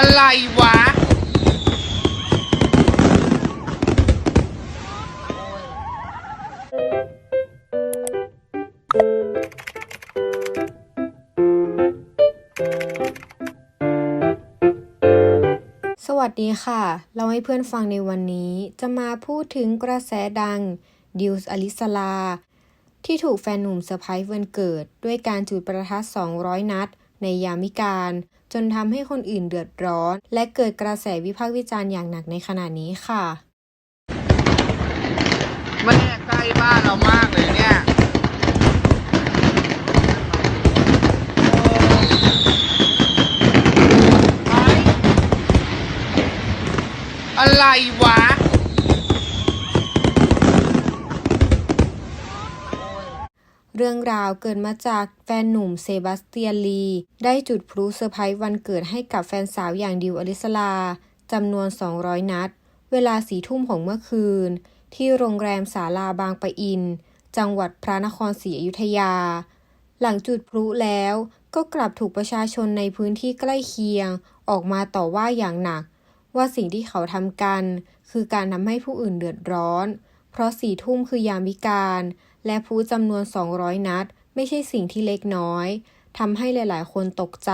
อะไรวะ สวัสดีค่ะ เราให้เพื่อนฟังในวันนี้จะมาพูดถึงกระแสดัง ดิวส์อลิสลา ที่ถูกแฟนหนุ่มเซอร์ไพรส์วันเกิด ด้วยการจุดประทัด 200 นัด ในยามวิการ จนทำให้คนอื่นเดือดร้อน และเกิดกระแสวิพากษ์วิจารณ์อย่างหนักในขณะนี้ค่ะ แม่ใกล้บ้านเรามากเลยเนี่ย โอ้ยอะไรวะ เรื่องราวเกิดมาจากแฟนหนุ่มเซบาสเตียนลี ได้จุดพลุเซอร์ไพรส์วันเกิดให้กับแฟนสาวอย่างดิวอลิสลาจำนวน 200 นัด เวลาสีทุ่มของเมื่อคืน ที่โรงแรมศาลาบางปะอิน จังหวัดพระนครศรีอยุธยา หลังจุดพลุแล้วก็กลับถูกประชาชนในพื้นที่ใกล้เคียง ออกมาต่อว่าอย่างหนัก ว่าสิ่งที่เขาทำกัน คือการทำให้ผู้อื่นเดือดร้อน เพราะสี่ทุ่มคือยามวิการ และพลุจำนวน 200 นัด ไม่ใช่สิ่งที่เล็กน้อยทำให้หลาย ๆ คนตกใจ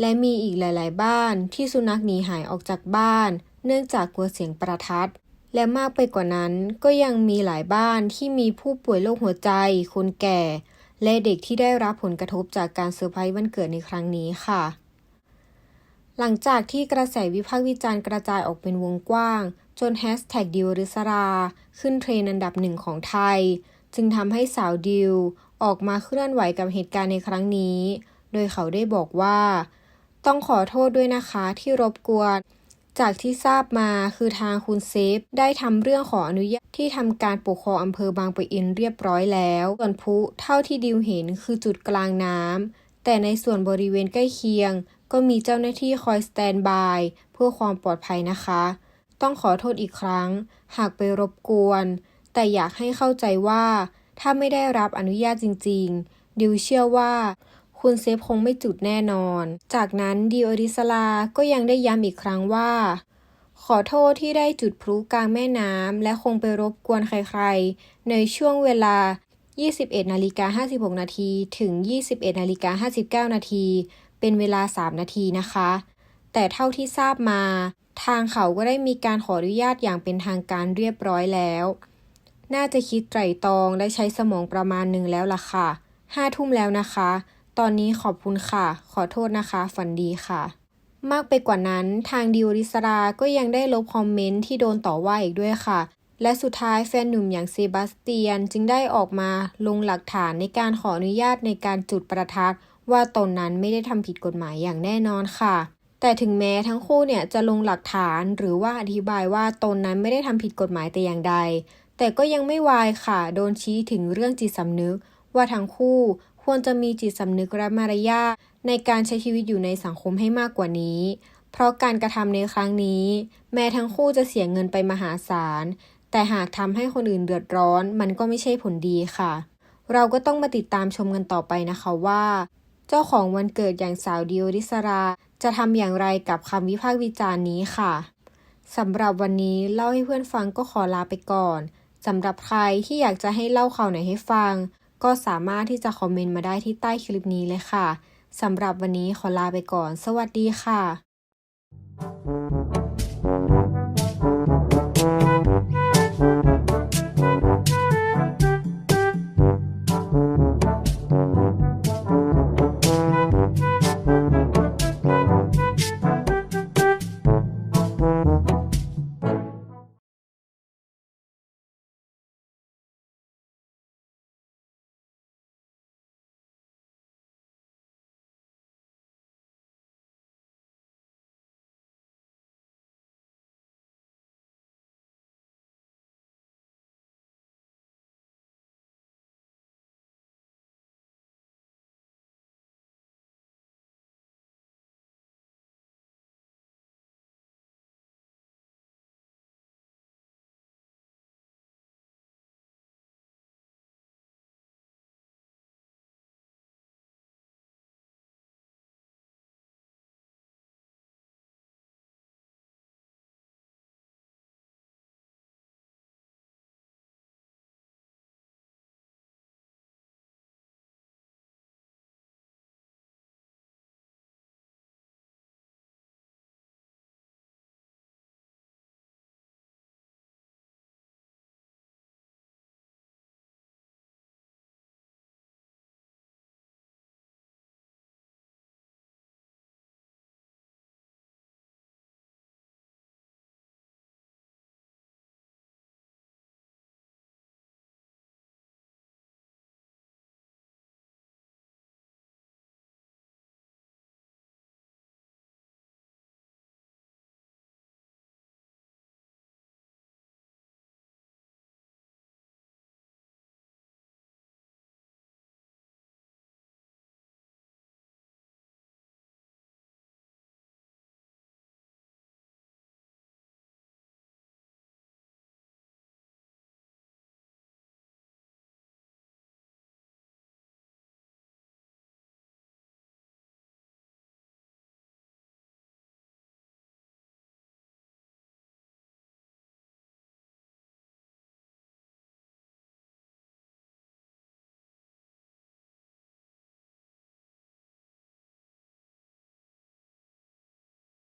และมีอีกหลาย ๆ บ้านที่สุนัขหนีหายออกจากบ้าน เนื่องจากกลัวเสียงประทัด และมากไปกว่านั้นก็ยังมีหลายบ้านที่มีผู้ป่วยโรคหัวใจ คนแก่ และเด็กที่ได้รับผลกระทบจากการเซอร์ไพรส์วันเกิดในครั้งนี้ค่ะหลังจากที่กระแสวิพากษ์วิจารณ์กระจายออกเป็นวงกว้าง จนแฮชแท็กดิวริสรา ขึ้นเทรนอันดับหนึ่งของไทย จึงทำให้สาวดิวออกมาเคลื่อนไหวกับเหตุการณ์ในครั้งนี้ โดยเขาได้บอกว่า ต้องขอโทษด้วยนะคะที่รบกวน จากที่ทราบมาคือทางคุณเซฟ ได้ทำเรื่องขออนุญาตที่ทำการปกครองอำเภอบางปะอินเรียบร้อยแล้ว ส่วนพุเท่าที่ดิวเห็นคือจุดกลางน้ำแต่ในส่วนบริเวณใกล้เคียง ก็มีเจ้าหน้าที่คอยสแตนบายเพื่อความปลอดภัยนะคะ ต้องขอโทษอีกครั้ง หากไปรบกวน แต่อยากให้เข้าใจว่า ถ้าไม่ได้รับอนุญาตจริง ๆ ดิวเชื่อว่า คุณเซฟคงไม่จุดแน่นอน จากนั้นดิวอริสลาก็ยังได้ย้ำอีกครั้งว่า ขอโทษที่ได้จุดพลุกลางแม่น้ำและคงไปรบกวนใครๆ ในช่วงเวลา 21นาฬิกา56 นาทีถึง 21นาฬิกา59 นาทีเป็นเวลา 3 นาทีนะคะ แต่เท่าที่ทราบมา ทางเขาก็ได้มีการขออนุญาตอย่างเป็นทางการเรียบร้อยแล้ว น่าจะคิดไตร่ตรองและใช้สมองประมาณหนึ่งแล้วล่ะค่ะห้าทุ่มแล้วนะคะ ตอนนี้ขอบคุณค่ะ ขอโทษนะคะ ฝันดีค่ะ มากไปกว่านั้นทางดิวริสราก็ยังได้ลบคอมเมนต์ที่โดนต่อว่าอีกด้วยค่ะ และสุดท้ายแฟนหนุ่มอย่างเซบาสเตียนจึงได้ออกมาลงหลักฐานในการขออนุญาตในการจุดประทัดว่าตนนั้นไม่ได้ทำผิดกฎหมายอย่างแน่นอนค่ะ แต่ถึงแม้ทั้งคู่เนี่ยจะลงหลักฐานหรือว่าอธิบายว่าตนนั้นไม่ได้ทำผิดกฎหมายแต่อย่างใด แต่ก็ยังไม่วายค่ะ โดนชี้ถึงเรื่องจิตสำนึก ว่าทั้งคู่ควรจะมีจิตสำนึกและมารยาทในการใช้ชีวิตอยู่ในสังคมให้มากกว่านี้ เพราะการกระทำในครั้งนี้ แม้ทั้งคู่จะเสียเงินไปมหาศาล แต่หากทำให้คนอื่นเดือดร้อน มันก็ไม่ใช่ผลดีค่ะ เราก็ต้องมาติดตามชมกันต่อไปนะคะว่า เจ้าของวันเกิดอย่างสาวดิโอริสรา จะทำอย่างไรกับคำวิพากษ์วิจารณ์นี้ค่ะสำหรับวันนี้เล่าให้เพื่อนฟังก็ขอลาไปก่อนสำหรับใครที่อยากจะให้เล่าข่าวไหนให้ฟัง ก็สามารถที่จะคอมเมนต์มาได้ที่ใต้คลิปนี้เลยค่ะสำหรับวันนี้ขอลาไปก่อน สวัสดีค่ะ